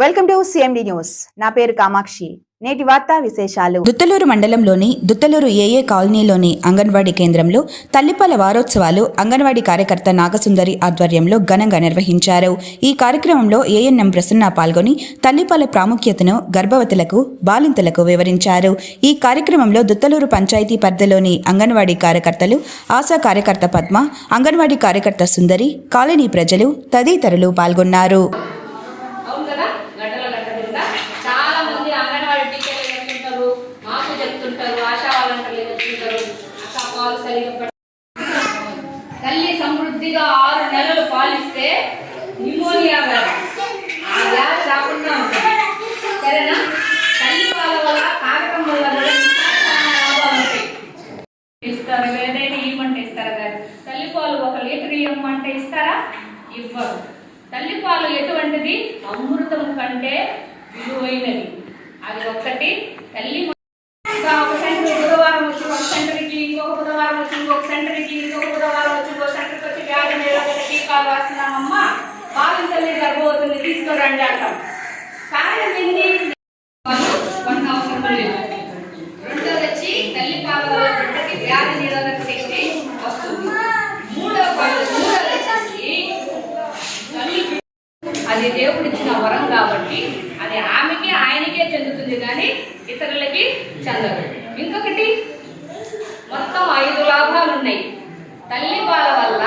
Welcome to CMD news నా పేరు కామాక్షి. నేటి వార్తా విశేషాలు. దుత్తలూరు మండలంలోని దుత్తలూరు ఏఏ కాలనీలోని అంగన్వాడీ కేంద్రంలో తల్లిపాల వారోత్సవాలు అంగన్వాడీ కార్యకర్త నాగసుందరి ఆధ్వర్యంలో ఘనంగా నిర్వహించారు. ఈ కార్యక్రమంలో ఏఎన్ఎం ప్రసన్న పాల్గొని తల్లిపాల ప్రాముఖ్యతను గర్భవతులకు బాలింతలకు వివరించారు. ఈ కార్యక్రమంలో దుత్తలూరు పంచాయతీ పరిధిలోని అంగన్వాడీ కార్యకర్తలు ఆశా కార్యకర్త పద్మ అంగన్వాడీ కార్యకర్త సుందరి కాలనీ ప్రజలు తదితరులు పాల్గొన్నారు. చెప్తుంటారు ఆశా వాలంటీర్లు చెప్తుంటారు. అక్క పాలు సరిగ్గా తల్లి సమృద్ధిగా ఆరు నెలలు పాలిస్తే న్యూమోనియా వ్యాధి. ఆ వ్యాధి రాకుండా ఉంటుంది. సరేనా? తల్లి పాల వల్ల కారకం వల్ల లాభాలు ఉంటాయి. ఇస్తారు ఏదైనా ఇవ్వమంటే ఇస్తారు కానీ. తల్లిపాలు ఒక లీటర్ ఇవ్వమంటే ఇస్తారా? ఇవ్వరు. తల్లిపాలు ఎటువంటిది? అమృతం కంటే విలువైనది. అది ఒక్కటి. తల్లి ఇంకా ఒక సెంటర్ బుధవారం వచ్చి ఒక సెంటర్కి ఇంకొక బుధవారం వచ్చి ఇంకొక సెంటర్కి ఇంకొక బుధవారం వచ్చి ఇంకొక సెంటర్కి వచ్చి వ్యాధి నిరోధక టీకాలు రాస్తున్నామమ్మా. బాలింతల్ని తల్లి గర్భవతుల్ని తీసుకురండి అంటాం. కారణం ఏంటి? వాళ్ళు అవసరం లేదు. రెండోది వచ్చి తల్లి బిడ్డకి వ్యాధి నిరోధక శక్తి వస్తుంది. మూడో మూడోది వచ్చేసి తల్లి అది దేవుడిచ్చిన వరం కాబట్టి ఆయనకే చెందుతుంది కానీ ఇతరులకి చెందదు. ఇంకొకటి మొత్తం ఐదు లాభాలు ఉన్నాయి తల్లి పాల వల్ల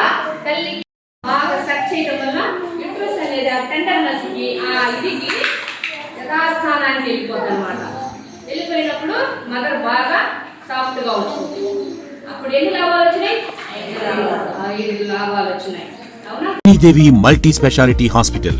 తల్లికి బాగా సెట్ చేయడం వల్ల యూట్రస్ అనేది ఆ టెండర్నెస్కి ఆ ఇదికి యథాస్థానానికి వెళ్ళిపోతుంది అనమాట వెళ్ళిపోయినప్పుడు మదర్ బాగా సాఫ్ట్గా ఉంటుంది. అప్పుడు ఎన్ని లాభాలు వచ్చినాయి? ఐదు లాభాలు వచ్చినాయి. అవునా? Sridevi multi speciality hospital.